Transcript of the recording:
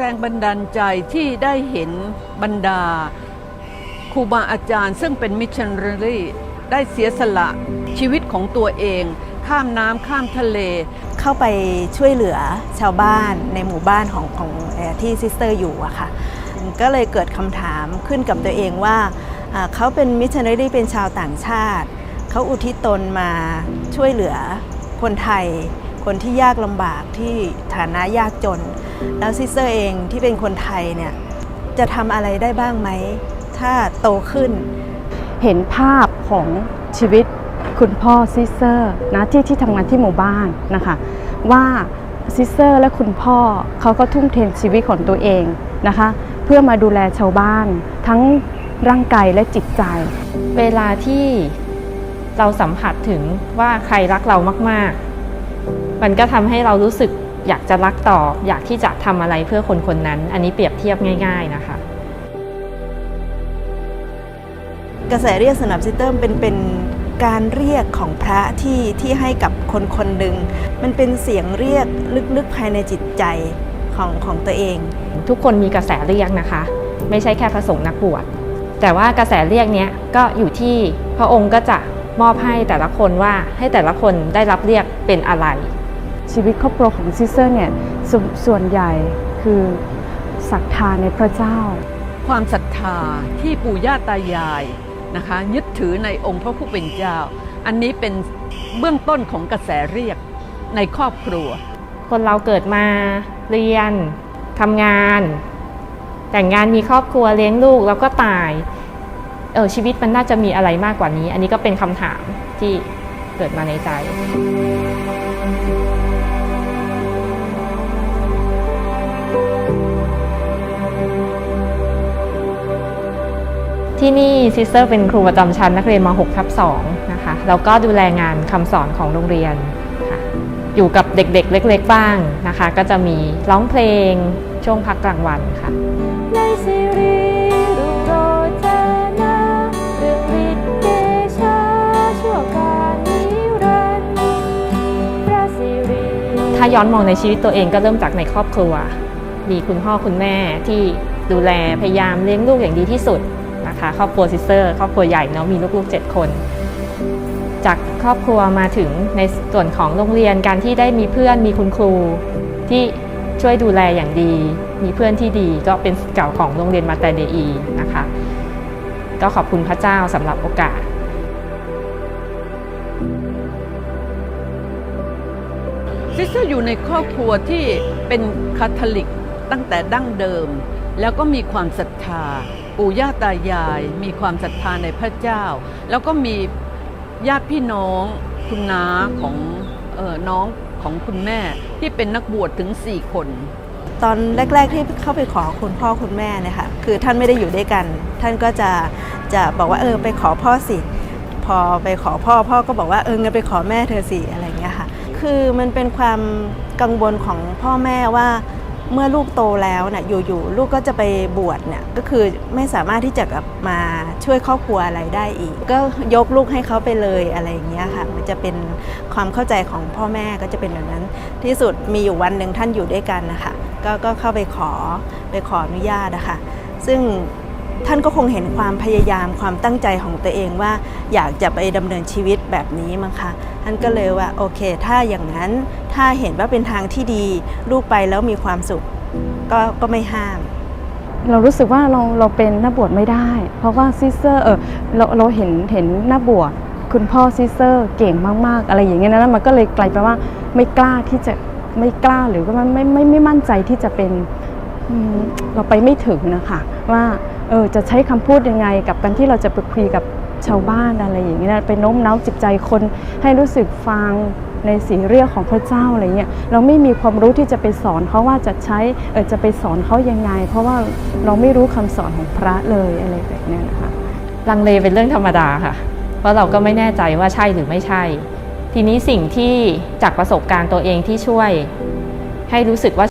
แรงบันดาลใจที่ได้เห็นบรรดาครูบาอาจารย์ ซึ่งเป็นมิชชันนารีได้เสียสละชีวิตของตัวเอง ข้ามน้ำข้ามทะเล เข้าไปช่วยเหลือชาวบ้านในหมู่บ้านของของที่ซิสเตอร์อยู่อะค่ะ ก็เลยเกิดคำถามขึ้นกับตัวเองว่า เขาเป็นมิชชันนารีเป็นชาวต่างชาติ เขาอุทิศตนมาช่วยเหลือคนไทย คนที่ยากลำบากที่ฐานะยากจน แล้วซิสเตอร์เองที่เป็นคนไทยเนี่ยจะทำอะไรได้บ้างไหม ถ้าโตขึ้น เห็นภาพของชีวิตคุณพ่อซิสเตอร์นะที่ที่ทำงานที่หมู่บ้านนะคะว่าซิสเตอร์และคุณพ่อเขาก็ทุ่มเทชีวิตของตัวเองนะคะ เพื่อมาดูแลชาวบ้านทั้งร่างกายและจิตใจ เวลาที่เราสัมผัสถึงว่าใครรักเรามาก ๆ มันก็ทำให้เรารู้สึก อยากจะรักต่อ อยากที่จะทำอะไรเพื่อคนคนนั้น อันนี้เปรียบเทียบง่าย ๆนะคะ กระแสเรียกสำหรับซิสเตอร์เป็นเป็นการเรียกของพระที่ที่ให้กับคนคนหนึ่งมันเป็นเสียงเรียกลึกๆภายในจิตใจของของตัวเอง ทุกคนมีกระแสเรียกนะคะ ไม่ใช่แค่พระสงฆ์นักบวชแต่ว่ากระแสเรียกเนี้ยก็อยู่ที่พระองค์ก็จะมอบให้แต่ละคนว่าให้แต่ละคนได้รับเรียกเป็นอะไร ชีวิตครอบครัวของซิสเตอร์เนี่ยสส่วนใหญ่คือศรัทธาในพระเจ้า ความศรัทธาที่ปู่ย่าตายายนะคะ ยึดถือในองค์พระผู้เป็นเจ้า อันนี้เป็นเบื้องต้นของกระแสเรียกในครอบครัว คนเราเกิดมาเรียนทำงาน แต่งงานมีครอบครัวเลี้ยงลูกแล้วก็ตายเออชีวิตมันน่าจะมีอะไรมากกว่านี้ อันนี้ก็เป็นคำถามที่เกิดมาในใจ ที่นี่ซิสเตอร์เป็นครูประจำชั้นนักเรียนม .6 ทับ2นะคะแล้วก็ดูแลงานคำสอนของโรงเรียนค่ะอยู่กับเด็กๆ เล็ก ๆ บ้างนะคะ ก็จะมีร้องเพลงช่วงพักกลางวันค่ะในซีรีส์รุ่งโรจนาเรื่องฤทธิ์เดชาชั่วการนิรันดร์พระสิริถ้าย้อนมองในชีวิตตัวเองก็เริ่มจากในครอบครัว มีคุณพ่อคุณแม่ที่ดูแลพยายามเลี้ยงลูกอย่างดีที่สุด นะคะครอบครัวซิสเตอร์ครอบครัวใหญ่เนาะมีลูกๆ 7 คน จากครอบครัวมาถึงในส่วนของโรงเรียนการที่ได้มีเพื่อนมีคุณครูที่ช่วยดูแลอย่างดี มีเพื่อนที่ดีก็เป็นเก่าของโรงเรียนมาแต่เดอีนะคะ ก็ขอบคุณพระเจ้าสำหรับโอกาสซิสเตอร์อยู่ในครอบครัวที่เป็นคาทอลิกตั้งแต่ดั้งเดิม แล้วก็มีความศรัทธา ปู่ย่าตายายมีความศรัทธาในพระเจ้า แล้วก็มีญาติพี่น้องคุณน้าของเออน้องของคุณแม่ที่เป็นนักบวชถึง 4 คน ตอนแรก ๆ ที่เข้าไปขอคุณพ่อคุณแม่เนี่ยค่ะคือท่านไม่ได้อยู่ด้วยกัน ท่านก็จะจะบอกว่าเออไปขอพ่อสิพอไปขอพ่อพ่อก็บอกว่าเอองั้นไปขอแม่เธอสิอะไรเงี้ยค่ะ คือมันเป็นความกังวลของพ่อแม่ว่า เมื่อลูกโตแล้วนะ่ะอยู่ๆลูกก็จะไปบวชเนี่ยก็คือไม่สามารถที่จะกลับมาช่วยครอบครัวอะไรได้อีก ก็ยกลูกให้เขาไปเลยอะไรอย่างเงี้ยค่ะ มันจะเป็นความเข้าใจของพ่อแม่ก็จะเป็นแบบนั้น ที่สุดมีอยู่วันหนึ่งท่านอยู่ด้วยกันนะคะก็ก็เข้าไปขอไปขออนุญาตนะคะซึ่ง ท่านก็คงเห็นความพยายามความตั้งใจของตัวเองว่า อยากจะไปดำเนินชีวิตแบบนี้มั้งคะท่านก็เลยว่าโอเค ถ้าอย่างนั้นถ้าเห็นว่าเป็นทางที่ดี ลูกไปแล้วมีความสุขก็ก็ไม่ห้าม เรารู้สึกว่าเราเราเป็นนักบวชไม่ได้ เพราะว่าซิสเตอร์เออเราเราเห็นเห็นนักบวชคุณพ่อซิสเตอร์เก่งมากๆ อะไรอย่างเงี้ยนะมันก็เลยกลายไปว่าไม่กล้าที่จะไม่กล้าหรือว่าไม่ไม่ไม่มั่นใจที่จะเป็นเราไปไม่ถึงนะคะว่า เออจะใช้คำพูดยังไงกับการที่เราจะไปคุยกับชาวบ้านอะไรอย่างเงี้ยไปโน้มน้าวจิตใจคนให้รู้สึกฟังในสีเรียกของพระเจ้าอะไรเงี้ยเราไม่มีความรู้ที่จะไปสอนเขาว่าจะใช้เออจะไปสอนเขายังไง เพราะว่าเราไม่รู้คำสอนของพระเลยอะไรแบบนี้นะคะลังเลเป็นเรื่องธรรมดาค่ะ เพราะเราก็ไม่แน่ใจว่าใช่หรือไม่ใช่ ทีนี้สิ่งที่จากประสบการณ์ตัวเองที่ช่วยให้รู้สึกว่า